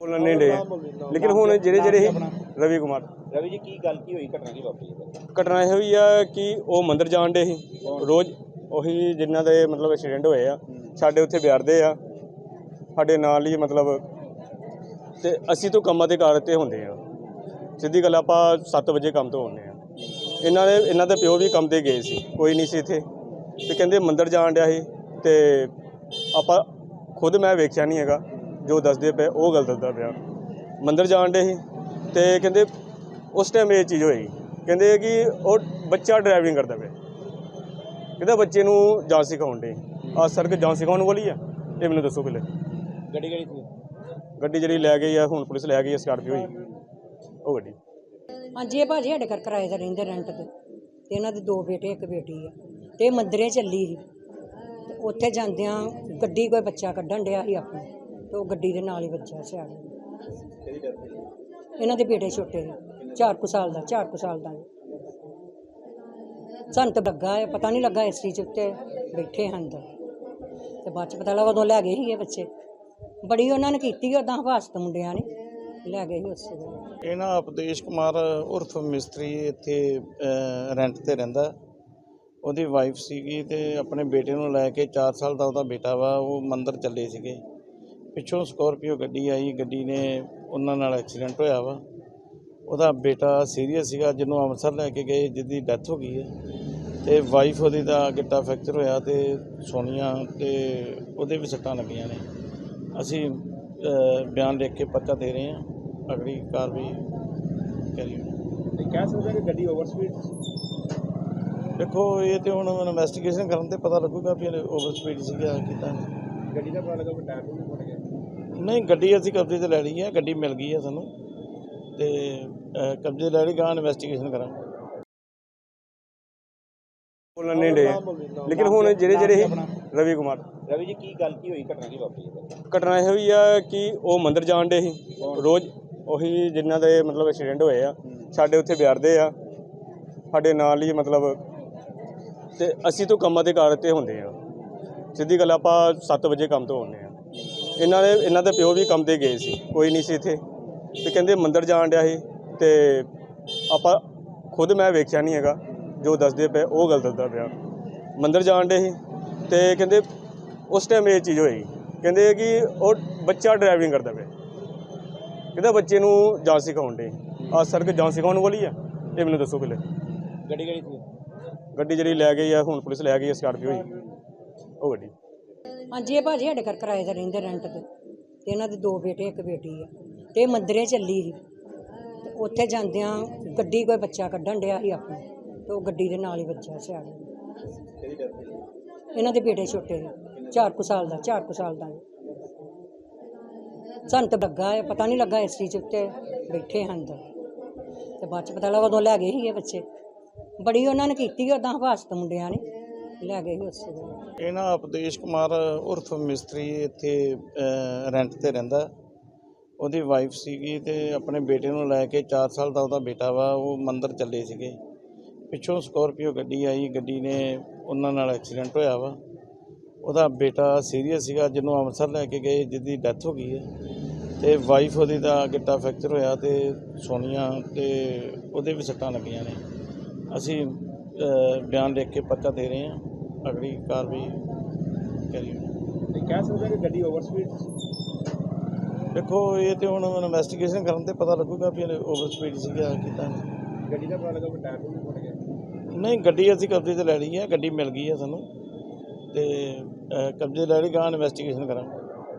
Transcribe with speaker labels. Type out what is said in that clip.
Speaker 1: ਬੋਲਣ ਨਹੀਂ ਡੇ। ਲੇਕਿਨ ਹੁਣ ਜਿਹੜੇ ਜਿਹੜੇ ਰਵੀ ਕੁਮਾਰ।
Speaker 2: ਰਵੀ ਜੀ ਕੀ ਗੱਲ ਕੀ ਹੋਈ ਘਟਨਾ ਕੀ ਵਾਪਰੀ ਹੈ?
Speaker 1: ਘਟਨਾ ਇਹ ਹੋਈ ਆ ਕਿ ਉਹ ਮੰਦਿਰ ਜਾਣ ਡੇ ਸੀ। ਰੋਜ਼ ਉਹੀ ਜਿਨ੍ਹਾਂ ਦੇ ਮਤਲਬ ਐਕਸੀਡੈਂਟ ਹੋਏ ਆ ਸਾਡੇ ਉੱਥੇ ਬਿਆਰਦੇ ਆ। ਸਾਡੇ ਨਾਲ ਹੀ ਮਤਲਬ ਤੇ ਅਸੀਂ ਤੋਂ ਕੰਮਾਂ ਦੇ ਘਰ ਤੇ ਹੁੰਦੇ ਆ। ਸਿੱਧੀ ਗੱਲ ਆਪਾਂ 7 ਵਜੇ ਕੰਮ ਤੋਂ ਆਉਂਦੇ ਆ। ਇਹਨਾਂ ਦੇ ਇਹਨਾਂ ਦੇ ਪਿਓ ਵੀ ਕੰਮ ਤੇ ਗਏ ਸੀ ਕੋਈ ਨਹੀਂ ਸੀ ਇੱਥੇ। ਤੇ ਕਹਿੰਦੇ ਮੰਦਿਰ ਜਾਣ ਡਿਆ ਸੀ ਤੇ ਆਪਾਂ ਖੁਦ ਮੈਂ ਵੇਖਿਆ ਨਹੀਂ ਹੈਗਾ। ਜੋ ਦੱਸਦੇ ਪਏ ਉਹ ਗੱਲ ਦੱਸਦਾ ਪਿਆ। ਮੰਦਿਰ ਜਾਣ ਡੇ ਸੀ ਤੇ ਕਹਿੰਦੇ ਉਸ ਟਾਈਮ ਇਹ ਚੀਜ਼ ਹੋਈ ਕਹਿੰਦੇ ਕਿ ਉਹ ਬੱਚਾ ਡਰਾਈਵਿੰਗ ਕਰਦਾ ਪਿਆ। ਕਹਿੰਦਾ ਬੱਚੇ ਨੂੰ ਜਾਂਚ ਸਿਖਾਉਣ ਡੇ ਆ ਸੜਕ ਜਾਂਚ ਸਿਖਾਉਣ ਵਾਲੀ ਆ। ਇਹ ਮੈਨੂੰ ਦੱਸੋ ਪਹਿਲੇ।
Speaker 2: ਗੱਡੀ ਕਿਹੜੀ ਸੀ?
Speaker 1: ਗੱਡੀ ਜਿਹੜੀ ਲੈ ਗਈ ਆ ਹੁਣ ਪੁਲਿਸ ਲੈ ਗਈ ਆ ਸਕਾਰਪੀਓ ਹੀ। ਉਹ ਗੱਡੀ।
Speaker 3: ਹਾਂਜੀ ਇਹ ਭਾਜੀ ਸਾਡੇ ਘਰ ਕਿਰਾਏ ਤੇ ਰਹਿੰਦੇ ਰੈਂਟ ਤੇ। ਤੇ ਇਹਨਾਂ ਦੇ ਦੋ ਬੇਟੇ ਇੱਕ ਬੇਟੀ ਆ। ਤੇ ਮੰਦਰੇ ਚੱਲੀ ਸੀ। ਉੱਥੇ ਜਾਂਦਿਆਂ ਗੱਡੀ ਕੋਈ ਬੱਚਾ ਕੱਢਣ ਡਿਆ ਸੀ ਆਪਣਾ। ਤੇ ਉਹ ਗੱਡੀ ਦੇ ਨਾਲ ਹੀ ਵੱਜਿਆ ਸਿਆੜ
Speaker 2: ਸੀ
Speaker 3: ਇਹਨਾਂ ਦੇ ਬੇਟੇ ਛੋਟੇ ਨੇ 4 ਕੁ ਸਾਲ ਦਾ 4 ਕੁ ਸਾਲ ਦਾ ਸਾਨੂੰ ਤਾਂ ਲੱਗਾ ਹੈ ਪਤਾ ਨਹੀਂ ਲੱਗਾ ਇਸ ਚੀਜ਼ ਉੱਤੇ ਬੈਠੇ ਹਨ ਤੇ। ਬਾਅਦ ਚ ਪਤਾ ਲੱਗਾ ਉਦੋਂ ਲੈ ਗਏ ਸੀ ਇਹ ਬੱਚੇ। ਬੜੀ ਉਹਨਾਂ ਨੇ ਕੀਤੀ ਉਦਾਂ ਹਵਾਸਤ ਮੁੰਡਿਆਂ ਨੇ, ਲੈ ਗਏ ਸੀ ਉਸੇ ਵੇਲੇ
Speaker 4: ਇਹ ਉਪਦੇਸ਼ ਕੁਮਾਰ ਉਰਫ ਮਿਸਤਰੀ ਇੱਥੇ ਰੈਂਟ ਤੇ ਰਹਿੰਦਾ। ਉਹਦੀ ਵਾਈਫ ਸੀਗੀ ਤੇ ਆਪਣੇ ਬੇਟੇ ਨੂੰ ਲੈ ਕੇ 4 ਸਾਲ ਦਾ ਉਹਦਾ ਬੇਟਾ ਵਾ, ਉਹ ਮੰਦਰ ਚੱਲੇ ਸੀਗੇ। ਪਿੱਛੋਂ ਸਕੋਰਪੀਓ ਗੱਡੀ ਆਈ ਗੱਡੀ ਨੇ ਉਹਨਾਂ ਨਾਲ ਐਕਸੀਡੈਂਟ ਹੋਇਆ ਵਾ। ਉਹਦਾ ਬੇਟਾ ਸੀਰੀਅਸ ਸੀਗਾ ਜਿਹਨੂੰ ਅੰਮ੍ਰਿਤਸਰ ਲੈ ਕੇ ਗਏ ਜਿਹਦੀ ਡੈਥ ਹੋ ਗਈ ਹੈ। ਤੇ ਵਾਈਫ ਉਹਦੀ ਦਾ ਗਿੱਟਾ ਫ੍ਰੈਕਚਰ ਹੋਇਆ ਤੇ ਸੋਨੀਆ ਤੇ ਉਹਦੇ ਵੀ ਸੱਟਾਂ ਲੱਗੀਆਂ ਨੇ। ਅਸੀਂ ਬਿਆਨ ਲਿਖ ਕੇ ਪਰਚਾ ਦੇ ਰਹੇ ਹਾਂ। ਅਗਲੀ ਕਾਰਵਾਈ ਕਰੀ
Speaker 2: ਤੇ ਕਹਿ ਸਕਦੇ ਕਿ ਗੱਡੀ ਓਵਰ ਸਪੀਡ
Speaker 4: ਦੇਖੋ ਇਹ ਤੇ ਹੁਣ ਇਨਵੈਸਟੀਗੇਸ਼ਨ ਕਰਨ ਤੇ ਪਤਾ ਲੱਗੂਗਾ ਵੀ ਓਵਰ ਸਪੀਡ ਸੀਗਾ ਕਿਦਾਂ।
Speaker 2: ਗੱਡੀ ਦਾ ਪਤਾ ਲੱਗਾ ਕਿ ਟਾਇਰ ਨੂੰ ਫਟ ਗਿਆ।
Speaker 4: ਨਹੀਂ ਗੱਡੀ ਅਸੀਂ ਕਬਜ਼ੇ ਤੇ ਲੈ ਲਈ ਹੈ ਗੱਡੀ ਮਿਲ ਗਈ ਹੈ ਸਾਨੂੰ ਤੇ ਅਹ, ਕਬਜ਼ੇ ਲੈ ਲਈ ਗਾਂ ਇਨਵੈਸਟੀਗੇਸ਼ਨ ਕਰਾਂਗੇ।
Speaker 1: ਬੋਲਣ ਨਹੀਂ ਡੇ ਲੇਕਿਨ ਹੁਣ ਜਿਹੜੇ ਜਿਹੜੇ ਰਵੀ ਕੁਮਾਰ।
Speaker 2: ਰਵੀ ਜੀ ਕੀ ਗੱਲ ਕੀ ਹੋਈ ਘਟਨਾ ਕੀ ਵਾਪਰੀ? ਹੈ
Speaker 1: ਘਟਨਾ ਇਹ ਹੋਈ ਆ ਕਿ ਉਹ ਮੰਦਿਰ ਜਾਣ ਡੇ ਸੀ। ਰੋਜ਼ ਉਹੀ ਜਿਨ੍ਹਾਂ ਦੇ ਮਤਲਬ ਐਕਸੀਡੈਂਟ ਹੋਏ ਆ ਸਾਡੇ ਉੱਥੇ ਬਿਆਰਦੇ ਆ ਸਾਡੇ ਨਾਲ ਹੀ ਮਤਲਬ ਤੇ ਅਸੀਂ ਤੋਂ ਕੰਮਾਂ ਦੇ ਘਰ ਤੇ ਹੁੰਦੇ ਆ। ਸਿੱਧੀ ਗੱਲ ਆਪਾਂ 7 ਵਜੇ ਕੰਮ ਤੋਂ ਆਉਂਦੇ ਆ। ਇਹਨਾਂ ਦੇ ਇਹਨਾਂ ਦੇ ਪਿਓ ਵੀ ਕੰਮ ਤੇ ਗਏ ਸੀ ਕੋਈ ਨਹੀਂ ਸੀ ਇੱਥੇ। ਤੇ ਕਹਿੰਦੇ ਮੰਦਿਰ ਜਾਣ ਡਿਆ ਸੀ ਤੇ ਆਪਾਂ ਖੁਦ ਮੈਂ ਵੇਖਿਆ ਨਹੀਂ ਹੈਗਾ ਜੋ ਦੱਸਦੇ ਪਏ ਉਹ ਗੱਲ ਦੱਸਦਾ ਪਿਆ। ਮੰਦਿਰ ਜਾਣ ਡੇ ਸੀ ਤੇ ਕਹਿੰਦੇ ਉਸ ਟਾਈਮ ਇਹ ਚੀਜ਼ ਹੋਈ। ਕਹਿੰਦੇ ਕਿ ਉਹ ਬੱਚਾ ਡਰਾਈਵਿੰਗ ਕਰਦਾ ਪਿਆ। ਕਹਿੰਦਾ ਬੱਚੇ ਨੂੰ ਜਾਂਚ ਸਿਖਾਉਣ ਡੇ ਆ ਸੜਕ ਜਾਂਚ ਸਿਖਾਉਣ ਵਾਲੀ ਆ ਇਹ ਮੈਨੂੰ ਦੱਸੋ ਪਹਿਲੇ।
Speaker 2: ਗੱਡੀ ਕਿਹੜੀ ਸੀ?
Speaker 1: ਗੱਡੀ ਜਿਹੜੀ ਲੈ ਗਈ ਆ ਹੁਣ ਪੁਲਿਸ ਲੈ ਗਈ ਆ ਸਕਾਰਪੀਓ ਹੀ ਉਹ ਗੱਡੀ।
Speaker 3: ਹਾਂਜੀ ਇਹ ਭਾਜੀ ਸਾਡੇ ਘਰ ਕਿਰਾਏ ਤੇ ਰਹਿੰਦੇ ਰੈਂਟ ਤੇ ਤੇ ਇਹਨਾਂ ਦੇ ਦੋ ਬੇਟੇ, ਇੱਕ ਬੇਟੀ ਆ। ਤੇ ਇਹ ਮੰਦਰੇ ਚੱਲੀ ਸੀ। ਤੇ ਉੱਥੇ ਜਾਂਦਿਆਂ ਗੱਡੀ ਕੋਈ ਬੱਚਾ ਕੱਢਣ ਡਿਆ ਸੀ ਆਪਣਾ, ਤੇ ਉਹ ਗੱਡੀ ਦੇ ਨਾਲ ਹੀ ਬੱਚਾ ਸਿਆੜ ਇਹਨਾਂ ਦੇ ਬੇਟੇ ਛੋਟੇ ਨੇ 4 ਕੁ ਸਾਲ ਦਾ, ਚਾਰ ਕੁ ਸਾਲ ਦਾ ਸੰਤ ਤਾਂ ਲੱਗਾ ਹੈ ਪਤਾ ਨਹੀਂ ਲੱਗਾ ਇਸ ਚੀਜ਼ ਉੱਤੇ ਬੈਠੇ ਹਨ ਅੰਦਰ। ਤੇ ਬਾਅਦ ਚ ਪਤਾ ਲੱਗਾ ਉਦੋਂ ਲੈ ਗਏ ਸੀ ਇਹ ਬੱਚੇ। ਬੜੀ ਉਹਨਾਂ ਨੇ ਕੀਤੀ ਉਦਾਂ ਹਵਾਸਤ ਮੁੰਡਿਆਂ ਨੇ। ਲੈ ਗਏ ਸੀ ਉਸੇ ਵੇਲੇ
Speaker 4: ਇਹ ਨਾ ਉਪਦੇਸ਼ ਕੁਮਾਰ ਉਰਫ ਮਿਸਤਰੀ ਇੱਥੇ ਅਹ, ਰੈਂਟ ਤੇ ਰਹਿੰਦਾ। ਉਹਦੀ ਵਾਈਫ ਸੀਗੀ ਤੇ ਆਪਣੇ ਬੇਟੇ ਨੂੰ ਲੈ ਕੇ 4 ਸਾਲ ਦਾ ਉਹਦਾ ਬੇਟਾ ਵਾ ਉਹ ਮੰਦਰ ਚੱਲੇ ਸੀਗੇ। ਪਿੱਛੋਂ ਸਕੋਰਪੀਓ ਗੱਡੀ ਆਈ ਗੱਡੀ ਨੇ ਉਹਨਾਂ ਨਾਲ ਐਕਸੀਡੈਂਟ ਹੋਇਆ ਵਾ। ਉਹਦਾ ਬੇਟਾ ਸੀਰੀਅਸ ਸੀਗਾ ਜਿਹਨੂੰ ਅੰਮ੍ਰਿਤਸਰ ਲੈ ਕੇ ਗਏ ਜਿਹਦੀ ਡੈਥ ਹੋ ਗਈ ਹੈ। ਤੇ ਵਾਈਫ ਉਹਦੀ ਦਾ ਗਿੱਟਾ ਫ੍ਰੈਕਚਰ ਹੋਇਆ ਤੇ ਸੋਨੀਆ ਤੇ ਉਹਦੇ ਵੀ ਸੱਟਾਂ ਲੱਗੀਆਂ ਨੇ। ਅਸੀਂ ਬਿਆਨ ਲਿਖ ਕੇ ਪਰਚਾ ਦੇ ਰਹੇ ਹਾਂ। ਅਗਲੀ ਕਾਰਵਾਈ ਕਰੀ
Speaker 2: ਕਹਿ ਸਕਦੇ ਕਿ ਗੱਡੀ ਓਵਰ ਸਪੀਡ
Speaker 4: ਦੇਖੋ ਇਹ ਤੇ ਹੁਣ ਇਨਵੈਸਟੀਗੇਸ਼ਨ ਕਰਨ ਤੇ ਪਤਾ ਲੱਗੂਗਾ ਵੀ ਓਵਰ ਸਪੀਡ ਸੀਗਾ ਕਿਦਾਂ
Speaker 2: ਗੱਡੀ ਦਾ ਪਤਾ ਲੱਗਾ ਕਿ ਟਾਇਰ ਨੂੰ ਫਟ ਗਿਆ।
Speaker 4: ਨਹੀਂ ਗੱਡੀ ਅਸੀਂ ਕਬਜ਼ੇ ਤੇ ਲੈ ਲਈ ਹੈ। ਗੱਡੀ ਮਿਲ ਗਈ ਹੈ ਸਾਨੂੰ। ਤੇ ਕਬਜ਼ੇ ਲੈ ਲਈ ਗਾਂ ਇਨਵੈਸਟੀਗੇਸ਼ਨ ਕਰਾਂਗੇ।